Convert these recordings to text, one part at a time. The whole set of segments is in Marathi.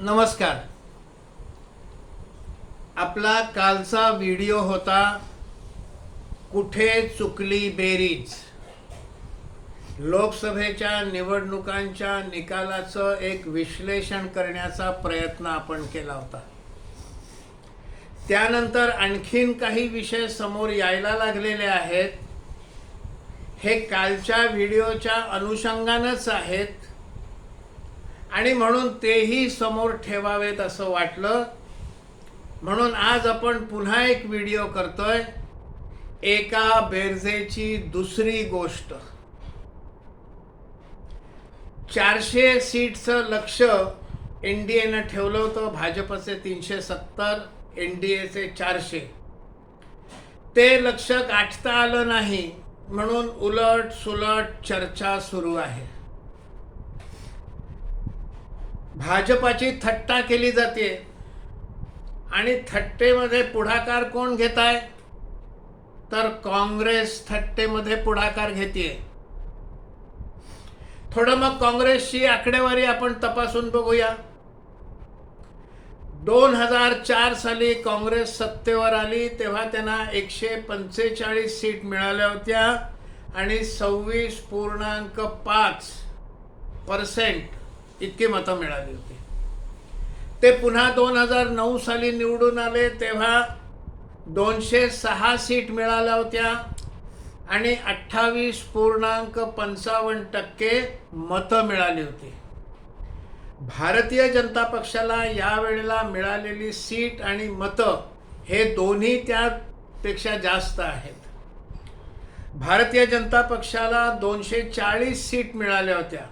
नमस्कार. आपला कालचा व्हिडिओ होता कुठे चुकली बेरीज? लोकसभेच्या निवडणुकांच्या निकालाचं एक विश्लेषण करण्याचा प्रयत्न आपण केला होता. त्यानंतर आणखीन काही विषय समोर यायला लागलेले आहेत. हे कालच्या व्हिडिओच्या अनुषंगानंच आहेत. आणि म्हणून तेही समोर ठेवावेत असं वाटलं. म्हणून आज आपण पुन्हा एक व्हिडिओ करतोय. एका बेरजेची दुसरी गोष्ट. चारशे सीटचं लक्ष एन डी एनं ठेवलं होतं भाजपचे तीनशे सत्तर एन डी एचे चारशे. ते लक्ष गाठता आलं नाही म्हणून उलट सुलट चर्चा सुरू आहे. भाजपाची थट्टा केली जाते. आणि थट्टेमध्ये पुढाकार कोण घेत आहे तर काँग्रेस थट्टेमध्ये पुढाकार घेते. थोडं मग काँग्रेसची आकडेवारी आपण तपासून बघूया. दोन हजार चार साली काँग्रेस सत्तेवर आली तेव्हा त्यांना एकशे पंचेचाळीस सीट मिळाल्या होत्या आणि सव्वीस पूर्णांक पाच पर्सेंट इतकी मतं मिळाली होती. ते पुन्हा दोन हजार नऊ साली निवडून आले तेव्हा दोनशे सहा सीट मिळाल्या होत्या आणि अठ्ठावीस पूर्णांक पंचावन्न टक्के मतं मिळाली होती. भारतीय जनता पक्षाला यावेळेला मिळालेली सीट आणि मतं हे दोन्ही त्यापेक्षा जास्त आहेत. भारतीय जनता पक्षाला दोनशे चाळीस सीट मिळाल्या होत्या.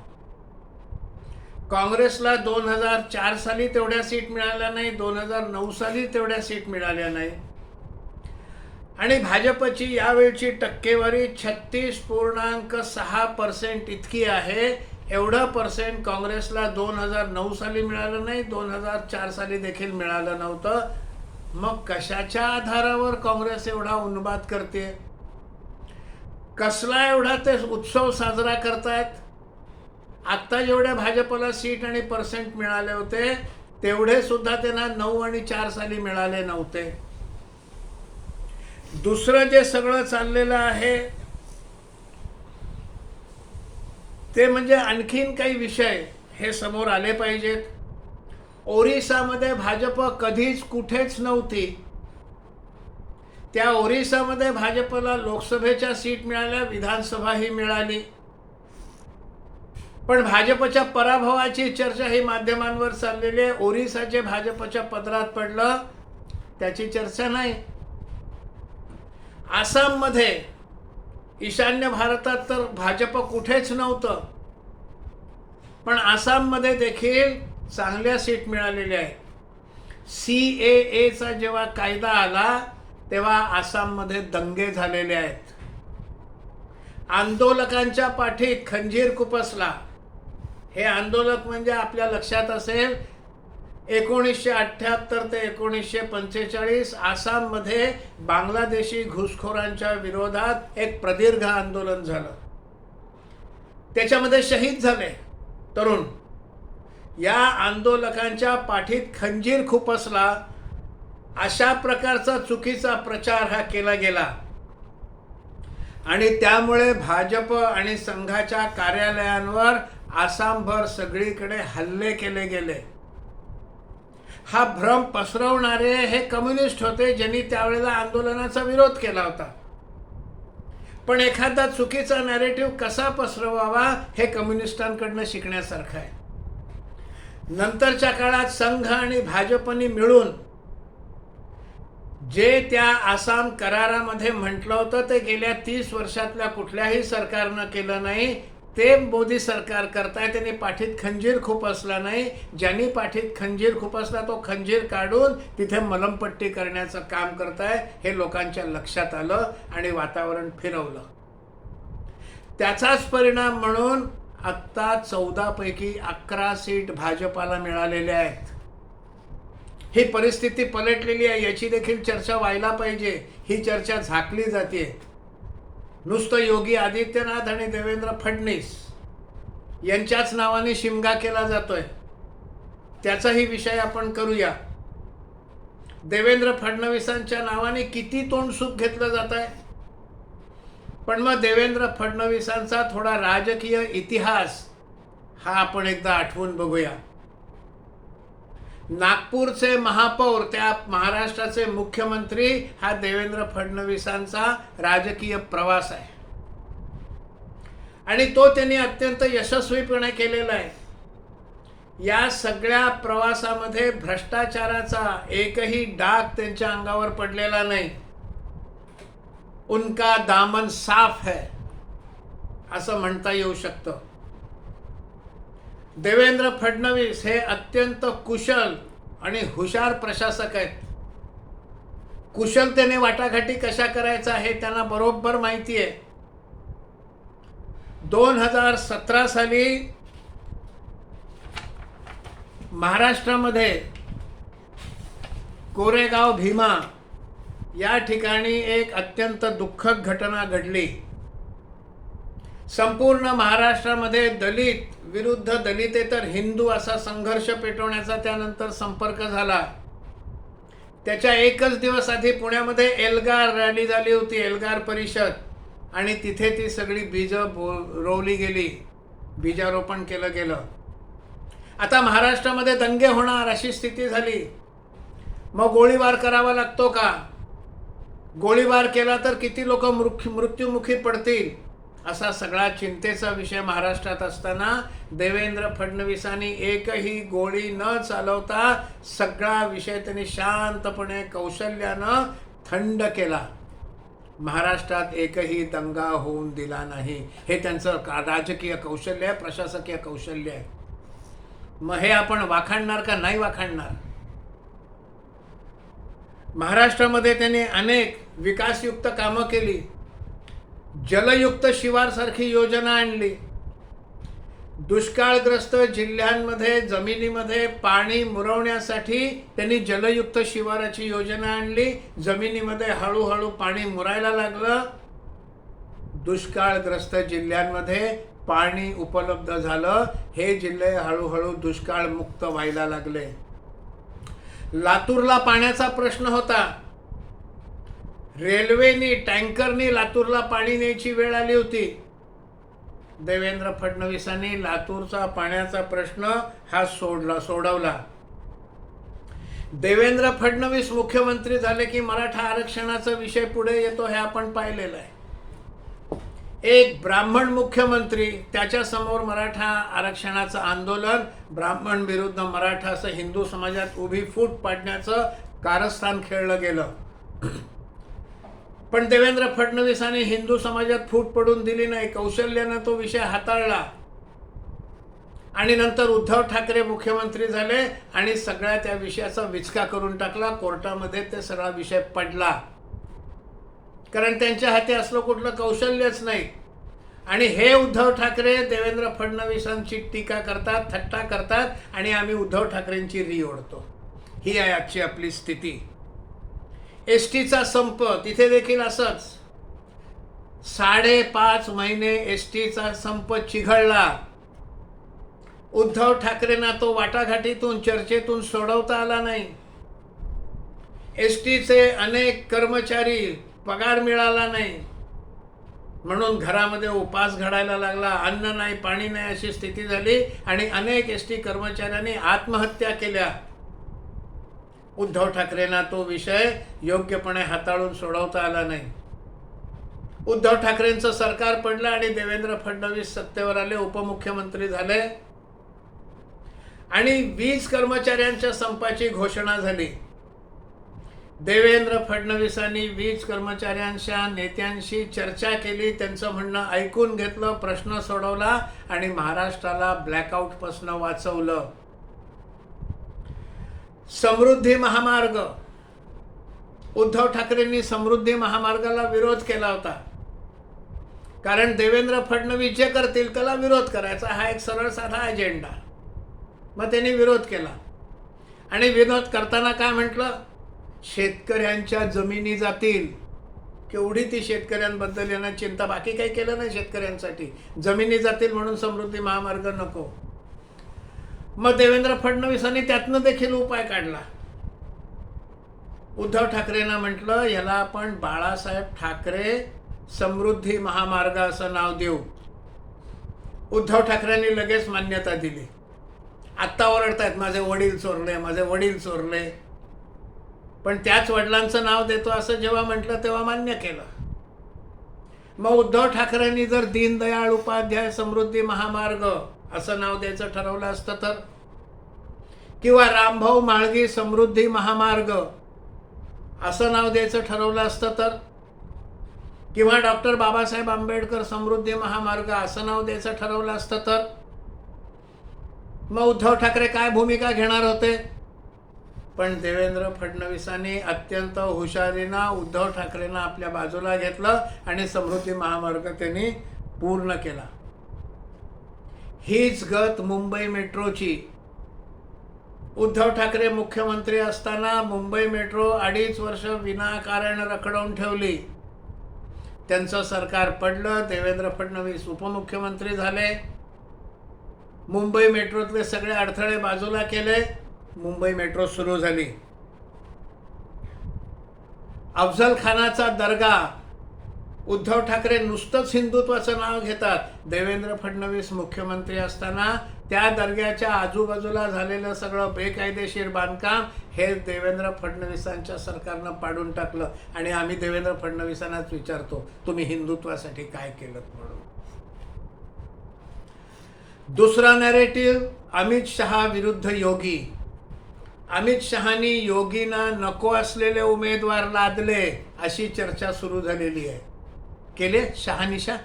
काँग्रेसला दोन हजार चार साली तेवढ्या सीट मिळाल्या नाही दोन हजार नऊ साली तेवढ्या सीट मिळाल्या नाही. आणि भाजपची यावेळची टक्केवारी छत्तीस पूर्णांक सहा पर्सेंट इतकी आहे. एवढं पर्सेंट काँग्रेसला दोन हजार नऊ साली मिळालं नाही दोन हजार चार साली देखील मिळालं नव्हतं. मग कशाच्या आधारावर काँग्रेस एवढा उन्माद करते? कसला एवढा ते उत्सव साजरा करतायत? आत्ता जेवढ्या भाजपला सीट आणि पर्सेंट मिळाले होते तेवढे सुद्धा त्यांना नऊ आणि चार साली मिळाले नव्हते. दुसरं जे सगळं चाललेलं आहे ते म्हणजे आणखीन काही विषय हे समोर आले पाहिजेत. ओरिसामध्ये भाजप कधीच कुठेच नव्हती. त्या ओरिसामध्ये भाजपला लोकसभेच्या सीट मिळाल्या विधानसभाही मिळाली. पण भाजपच्या पराभवाची चर्चा ही माध्यमांवर चाललेली आहे. ओरिसाचे भाजपच्या पदरात पडलं त्याची चर्चा नाही. आसाममध्ये ईशान्य भारतात तर भाजप कुठेच नव्हतं. पण आसाममध्ये देखील चांगल्या सीट मिळालेल्या आहेत. सी ए एचा जेव्हा कायदा आला तेव्हा आसाममध्ये दंगे झालेले आहेत. आंदोलकांच्या पाठी खंजीर कुपसला. हे आंदोलक म्हणजे आपल्या लक्षात असेल एकोणीसशे अठ्ठ्याहत्तर ते एकोणीसशे पंचेचाळीस आसाममध्ये बांगलादेशी घुसखोरांच्या विरोधात एक प्रदीर्घ आंदोलन झालं. त्याच्यामध्ये शहीद झाले तरुण. या आंदोलकांच्या पाठीत खंजीर खुपसला अशा प्रकारचा चुकीचा प्रचार हा केला गेला. आणि त्यामुळे भाजप आणि संघाच्या कार्यालयांवर आसामभर सगळीकडे हल्ले केले गेले. हा भ्रम पसरवणारे हे कम्युनिस्ट होते ज्यांनी त्यावेळेला आंदोलनाचा विरोध केला होता. पण एखादा चुकीचा नॅरेटिव्ह कसा पसरवावा हे कम्युनिस्टांकडनं शिकण्यासारखं आहे. नंतरच्या काळात संघ आणि भाजपनी मिळून जे त्या आसाम करारामध्ये म्हटलं होतं ते गेल्या तीस वर्षातल्या कुठल्याही सरकारनं केलं नाही ते मोदी सरकार करताय त्यांनी पाठीत खंजीर खूप असला नाही. ज्यांनी पाठीत खंजीर खूप असला तो खंजीर काढून तिथे मलमपट्टी करण्याचं काम करताय. हे लोकांच्या लक्षात आलं आणि वातावरण फिरवलं. त्याचाच परिणाम म्हणून आत्ता चौदापैकी अकरा सीट भाजपाला मिळालेल्या आहेत. ही परिस्थिती पलटलेली आहे याची देखील चर्चा व्हायला पाहिजे. ही चर्चा झाकली जाते नुसतं योगी आदित्यनाथ आणि देवेंद्र फडणीस यांच्याच नावाने शिमगा केला जातोय. त्याचाही विषय आपण करूया. देवेंद्र फडणवीसांच्या नावाने किती तोंडसूप घेतलं जात आहे पण मग देवेंद्र फडणवीसांचा थोडा राजकीय इतिहास हा आपण एकदा आठवून बघूया. नागपूरचे महापौर त्या महाराष्ट्राचे मुख्यमंत्री हा देवेंद्र फडणवीसांचा राजकीय प्रवास आहे. आणि तो त्यांनी अत्यंत यशस्वीपणे केलेला आहे. या सगळ्या प्रवासामध्ये भ्रष्टाचाराचा एकही डाग त्यांच्या अंगावर पडलेला नाही. उनका दामन साफ है असं म्हणता येऊ शकतं. देवेंद्र फडणवीस हे अत्यंत कुशल आणि हुशार प्रशासक आहेत. कुशलतेने वाटाघाटी कशा करायचा हे त्यांना बरोबर माहिती आहे. दोन हजार सतरा साली महाराष्ट्रामध्ये कोरेगाव भीमा या ठिकाणी एक अत्यंत दुःखद घटना घडली. संपूर्ण महाराष्ट्रामध्ये दलित विरुद्ध दलितेतर हिंदू असा संघर्ष पेटवण्याचा त्यानंतर संपर्क झाला. त्याच्या एकच दिवस आधी पुण्यामध्ये एल्गार रॅली झाली होती एल्गार परिषद. आणि तिथे ती सगळी बीजं बो रोवली गेली. बीजारोपण केलं गेलं. आता महाराष्ट्रामध्ये दंगे होणार अशी स्थिती झाली. मग गोळीबार करावा लागतो का? गोळीबार केला तर किती लोक मृत्युमुखी पडतील? असा सगळा चिंतेचा विषय महाराष्ट्रात असताना देवेंद्र फडणवीसांनी एकही गोळी न चालवता सगळा विषय त्यांनी शांतपणे कौशल्यानं थंड केला. महाराष्ट्रात एकही दंगा होऊन दिला नाही. हे त्यांचं का राजकीय कौशल्य आहे प्रशासकीय कौशल्य आहे. मग हे आपण वाखाणणार का नाही वाखाणणार? महाराष्ट्रामध्ये त्यांनी अनेक विकासयुक्त कामं केली. जलयुक्त शिवारसारखी योजना आणली. दुष्काळग्रस्त जिल्ह्यांमध्ये जमिनीमध्ये पाणी मुरवण्यासाठी त्यांनी जलयुक्त शिवाराची योजना आणली. जमिनीमध्ये हळूहळू पाणी मुरायला लागलं. दुष्काळग्रस्त जिल्ह्यांमध्ये पाणी उपलब्ध झालं. हे जिल्हे हळूहळू दुष्काळ मुक्त व्हायला लागले. लातूरला पाण्याचा प्रश्न होता. रेल्वेनी टँकरनी लातूरला पाणी न्यायची वेळ आली होती. देवेंद्र फडणवीसांनी लातूरचा पाण्याचा प्रश्न हा सोडला सोडवला. देवेंद्र फडणवीस मुख्यमंत्री झाले की मराठा आरक्षणाचा विषय पुढे येतो हे आपण पाहिलेलं आहे. एक ब्राह्मण मुख्यमंत्री त्याच्यासमोर मराठा आरक्षणाचं आंदोलन ब्राह्मण विरुद्ध मराठा असं हिंदू समाजात उभी फूट पाडण्याचं कारस्थान खेळलं गेलं. पण देवेंद्र फडणवीसांनी हिंदू समाजात फूट पडून दिली नाही. कौशल्यानं तो विषय हाताळला. आणि नंतर उद्धव ठाकरे मुख्यमंत्री झाले आणि सगळ्या त्या विषयाचा विचका करून टाकला. कोर्टामध्ये ते सगळा विषय पडला. कारण त्यांच्या हाती असलं कुठलं कौशल्यच नाही. आणि हे उद्धव ठाकरे देवेंद्र फडणवीसांची टीका करतात थट्टा करतात आणि आम्ही उद्धव ठाकरेंची री ओढतो. ही आहे आजची आपली स्थिती. एस टीचा संप तिथे देखील असंच. साडेपाच महिने एस टीचा संप चिघळला. उद्धव ठाकरेंना तो वाटाघाटीतून चर्चेतून सोडवता आला नाही. एस टीचे अनेक कर्मचारी पगार मिळाला नाही. म्हणून घरामध्ये उपास घडायला लागला. अन्न नाही पाणी नाही अशी स्थिती झाली आणि अनेक एस टी कर्मचाऱ्यांनी आत्महत्या केल्या. उद्धव ठाकरेंना तो विषय योग्यपणे हाताळून सोडवता आला नाही. उद्धव ठाकरेंचं सरकार पडलं आणि देवेंद्र फडणवीस सत्तेवर आले उपमुख्यमंत्री झाले. आणि वीज कर्मचाऱ्यांच्या संपाची घोषणा झाली. देवेंद्र फडणवीसांनी वीज कर्मचाऱ्यांच्या नेत्यांशी चर्चा केली त्यांचं म्हणणं ऐकून घेतलं प्रश्न सोडवला आणि महाराष्ट्राला ब्लॅकआउटपासून वाचवलं. समृद्धी महामार्ग. उद्धव ठाकरेंनी समृद्धी महामार्गाला विरोध केला होता. कारण देवेंद्र फडणवीस जे करतील त्याला विरोध करायचा हा एक सरळ साधा अजेंडा मग त्यांनी विरोध केला. आणि विरोध करताना काय म्हटलं? शेतकऱ्यांच्या जमिनी जातील. केवढी ती शेतकऱ्यांबद्दल यांना चिंता? बाकी काही केलं नाही शेतकऱ्यांसाठी. जमिनी जातील म्हणून समृद्धी महामार्ग नको. मग देवेंद्र फडणवीसांनी त्यातनं देखील उपाय काढला. उद्धव ठाकरेंना म्हटलं याला आपण बाळासाहेब ठाकरे समृद्धी महामार्ग असं नाव देऊ. उद्धव ठाकरेंनी लगेच मान्यता दिली. आत्ता ओरडतायत माझे वडील चोरले माझे वडील चोरले. पण त्याच वडिलांचं नाव देतो असं जेव्हा म्हटलं तेव्हा मान्य केलं. मग उद्धव ठाकरेंनी जर दीनदयाळ उपाध्याय समृद्धी महामार्ग असं नाव द्यायचं ठरवलं असतं तर? किंवा रामभाऊ माळगी समृद्धी महामार्ग असं नाव द्यायचं ठरवलं असतं तर? किंवा डॉक्टर बाबासाहेब आंबेडकर समृद्धी महामार्ग असं नाव द्यायचं ठरवलं असतं तर? मग उद्धव ठाकरे काय भूमिका घेणार होते? पण देवेंद्र फडणवीसांनी अत्यंत हुशारीनं उद्धव ठाकरेंना आपल्या बाजूला घेतलं आणि समृद्धी महामार्ग त्यांनी पूर्ण केला. हीच गत मुंबई मेट्रोची. उद्धव ठाकरे मुख्यमंत्री असताना मुंबई मेट्रो अडीच वर्ष विनाकारण रखडवून ठेवली. त्यांचं सरकार पडलं देवेंद्र फडणवीस उपमुख्यमंत्री झाले. मुंबई मेट्रोतले सगळे अडथळे बाजूला केले मुंबई मेट्रो सुरू झाली. अफजल खानाचा दर्गा उद्धव ठाकरे नुसतंच हिंदुत्वाचं नाव घेतात. देवेंद्र फडणवीस मुख्यमंत्री असताना त्या दर्ग्याच्या आजूबाजूला झालेलं सगळं बेकायदेशीर बांधकाम हे देवेंद्र फडणवीसांच्या सरकारनं पाडून टाकलं. आणि आम्ही देवेंद्र फडणवीसांनाच विचारतो तुम्ही हिंदुत्वासाठी काय केलं म्हणून? दुसरा नॅरेटिव्ह अमित शहा विरुद्ध योगी. अमित शहानी योगींना नको असलेले उमेदवार लादले अशी चर्चा सुरू झालेली आहे. केले? शहानिशा?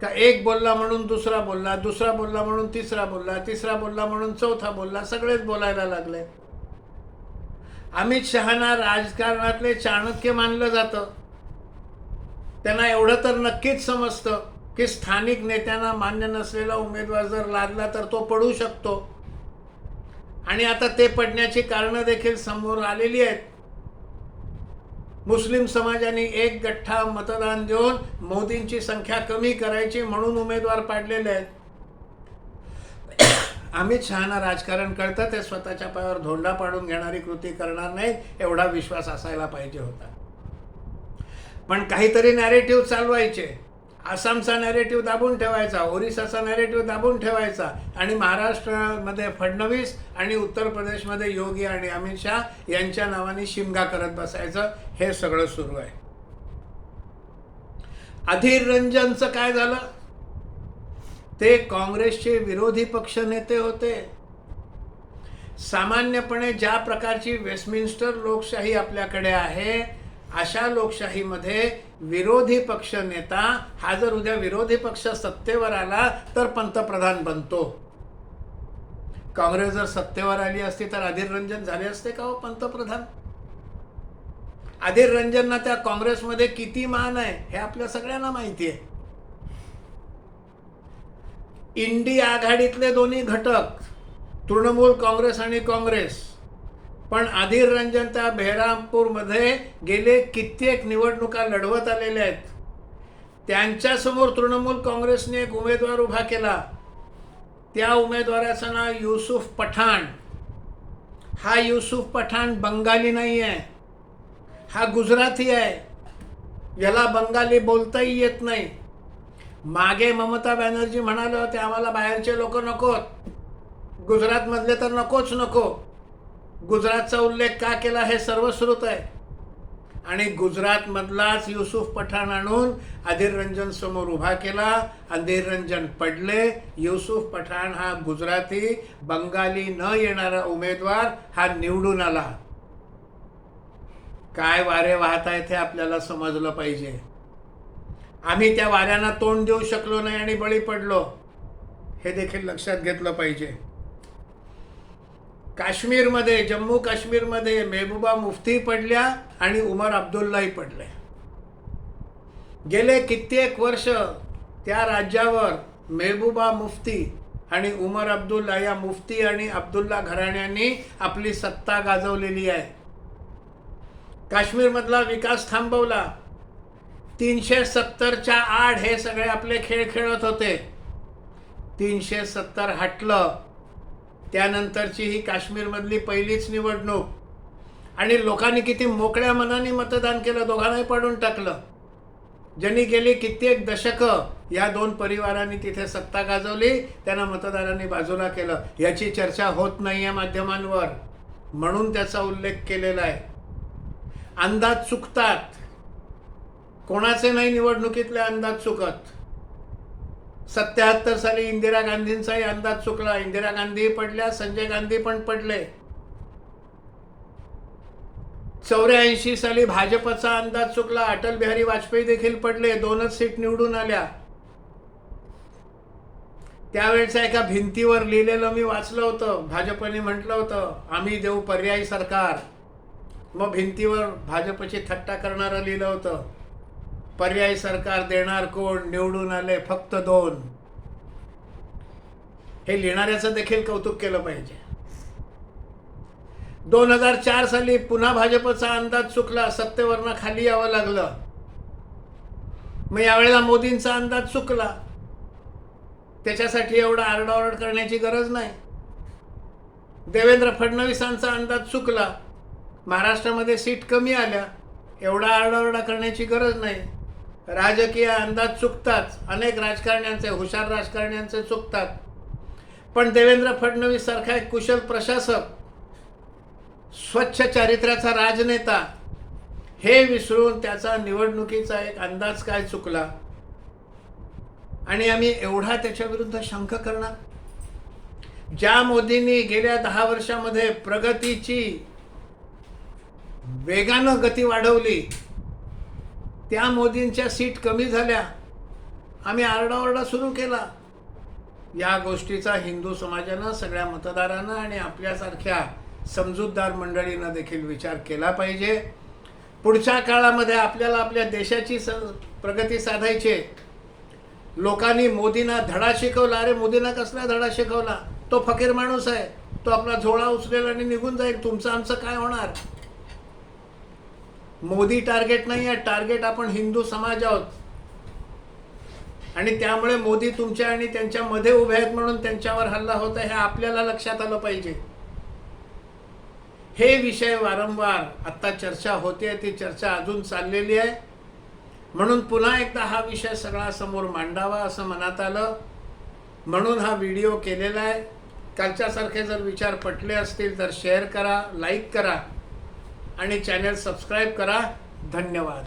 का एक बोलला म्हणून दुसरा बोलला दुसरा बोलला म्हणून तिसरा बोलला तिसरा बोलला म्हणून चौथा बोलला सगळेच बोलायला लागले. अमित शहाना राजकारणातले चाणक्य मानलं जातं. त्यांना एवढं तर नक्कीच समजतं की स्थानिक नेत्यांना मान्य नसलेला उमेदवार जर लादला तर तो पडू शकतो. आणि आता ते पडण्याची कारणं देखील समोर आलेली आहेत. मुस्लिम समाजाने एक गठ्ठा मतदान देऊन मोदींची संख्या कमी करायची म्हणून उमेदवार पाडलेले आहेत. अमित शहाना राजकारण कळतं ते स्वतःच्या पायावर धोंडा पाडून घेणारी कृती करणार नाहीत एवढा विश्वास असायला पाहिजे होता. पण काहीतरी नॅरेटिव्ह चालवायचे. आसामचा नॅरेटिव्ह दाबून ठेवायचा ओरिसाचा नॅरेटिव्ह दाबून ठेवायचा आणि महाराष्ट्रामध्ये फडणवीस आणि उत्तर प्रदेशमध्ये योगी आणि अमित शहा यांच्या नावाने शिमगा करत बसायचं हे सगळं सुरू आहे. अधीर रंजनचं काय झालं? ते काँग्रेसचे विरोधी पक्ष नेते होते. सामान्यपणे ज्या प्रकारची वेस्टमिन्स्टर लोकशाही आपल्याकडे आहे अशा लोकशाहीमध्ये विरोधी पक्ष नेता हा जर उद्या विरोधी पक्ष सत्तेवर आला तर पंतप्रधान बनतो. काँग्रेस जर सत्तेवर आली असती तर अधीर रंजन झाले असते का हो पंतप्रधान? अधीर रंजनना त्या काँग्रेसमध्ये किती मान आहे हे आपल्या सगळ्यांना माहिती आहे. इंडी आघाडीतले दोन्ही घटक तृणमूल काँग्रेस आणि काँग्रेस पण अधीर रंजन त्या बेहरामपूरमध्ये गेले कित्येक निवडणुका लढवत आलेल्या आहेत. त्यांच्यासमोर तृणमूल काँग्रेसने एक उमेदवार उभा केला. त्या उमेदवाराचं नाव युसुफ पठाण. हा युसुफ पठाण बंगाली नाही आहे हा गुजराती आहे. याला बंगाली बोलताही येत नाही. मागे ममता बॅनर्जी म्हणाले होते आम्हाला बाहेरचे लोक नकोत. गुजरातमधले तर नकोच नको. गुजरातचा उल्लेख का केला हे सर्वश्रुत आहे. आणि गुजरातमधलाच युसुफ पठाण आणून अधीररंजन समोर उभा केला. अधीररंजन पडले. युसुफ पठाण हा गुजराती बंगाली न येणारा उमेदवार हा निवडून आला. काय वारे वाहत आहेत हे आपल्याला समजलं पाहिजे. आम्ही त्या वाऱ्यांना तोंड देऊ शकलो नाही आणि बळी पडलो. हे देखील लक्षात घेतलं पाहिजे. काश्मीरमध्ये जम्मू काश्मीरमध्ये मेहबूबा मुफ्ती पडल्या आणि उमर अब्दुल्लाही पडले. गेले कित्येक वर्ष त्या राज्यावर मेहबूबा मुफ्ती आणि उमर अब्दुल्ला या मुफ्ती आणि अब्दुल्ला घराण्यांनी आपली सत्ता गाजवलेली आहे. काश्मीरमधला विकास थांबवला. तीनशे सत्तरच्या आड हे सगळे आपले खेळ खेळत होते. तीनशे सत्तर हटलं. त्यानंतरची ही काश्मीरमधली पहिलीच निवडणूक. आणि लोकांनी किती मोकळ्या मनाने मतदान केलं दोघांनाही पडून टाकलं. ज्यांनी गेली कित्येक दशकं या दोन परिवारांनी तिथे सत्ता गाजवली त्यांना मतदारांनी बाजूला केलं. याची चर्चा होत नाही आहे माध्यमांवर. म्हणून त्याचा उल्लेख केलेला आहे. अंदाज चुकतात. कोणाचे नाही निवडणुकीतले अंदाज चुकत. सत्याहत्तर साली इंदिरा गांधींचाही अंदाज चुकला. इंदिरा गांधी पडल्या संजय गांधी पण पडले. चौऱ्याऐंशी साली भाजपचा अंदाज चुकला. अटल बिहारी वाजपेयी देखील पडले. दोनच सीट निवडून आल्या. त्यावेळेच्या एका भिंतीवर लिहिलेलं मी वाचलं होतं. भाजपने म्हटलं होतं आम्ही देऊ पर्यायी सरकार. मग भिंतीवर भाजपची थट्टा करणारं लिहिलं होतं. पर्यायी सरकार देणार कोण? निवडून आले फक्त दोन. हे लिहिणाऱ्याचं देखील कौतुक केलं पाहिजे. दोन हजार चार साली पुन्हा भाजपचा अंदाज चुकला सत्तेवरनं खाली यावं लागलं. मग यावेळेला मोदींचा अंदाज चुकला. त्याच्यासाठी एवढा आरडाओरड करण्याची गरज नाही. देवेंद्र फडणवीसांचा अंदाज चुकला. महाराष्ट्रामध्ये सीट कमी आल्या. एवढा आरडाओरडा करण्याची गरज नाही. राजकीय अंदाज चुकतात अनेक राजकारण्यांचे हुशार राजकारण्यांचे चुकतात. पण देवेंद्र फडणवीस सारखा एक कुशल प्रशासक स्वच्छ चारित्र्याचा राजनेता हे विसरून त्याचा निवडणुकीचा एक अंदाज काय चुकला? आणि आम्ही एवढा त्याच्या विरुद्ध शंख करणार? ज्या मोदींनी गेल्या दहा वर्षामध्ये प्रगतीची वेगानं गती वाढवली त्या मोदींच्या सीट कमी झाल्या. आम्ही आरडाओरडा सुरू केला. या गोष्टीचा हिंदू समाजानं सगळ्या मतदारांना आणि आपल्यासारख्या समजूतदार मंडळीनं देखील विचार केला पाहिजे. पुढच्या काळामध्ये आपल्याला आपल्या देशाची स प्रगती साधायची लोकांनी मोदींना धडा शिकवला. अरे मोदींना कसला धडा शिकवला? तो फकीर माणूस आहे. तो आपला झोळा उचलेल आणि निघून जाईल. तुमचं आमचं काय होणार? मोदी टार्गेट नाही आहे टार्गेट आपण हिंदू समाज आहोत. आणि त्यामुळे मोदी तुमच्या आणि त्यांच्या मध्ये उभे आहेत म्हणून त्यांच्यावर हल्ला होत आहे हे आपल्याला लक्षात आलं पाहिजे. हे विषय वारंवार आता चर्चा होते ती चर्चा अजून चाललेली आहे. म्हणून पुन्हा एकदा हा विषय सगळा समोर मांडावा असं मनात आलं. म्हणून हा व्हिडिओ केलेला आहे. कालच्यासारखे जर विचार पटले असतील तर शेअर करा लाईक करा. आणि चॅनल सबस्क्राईब करा. धन्यवाद.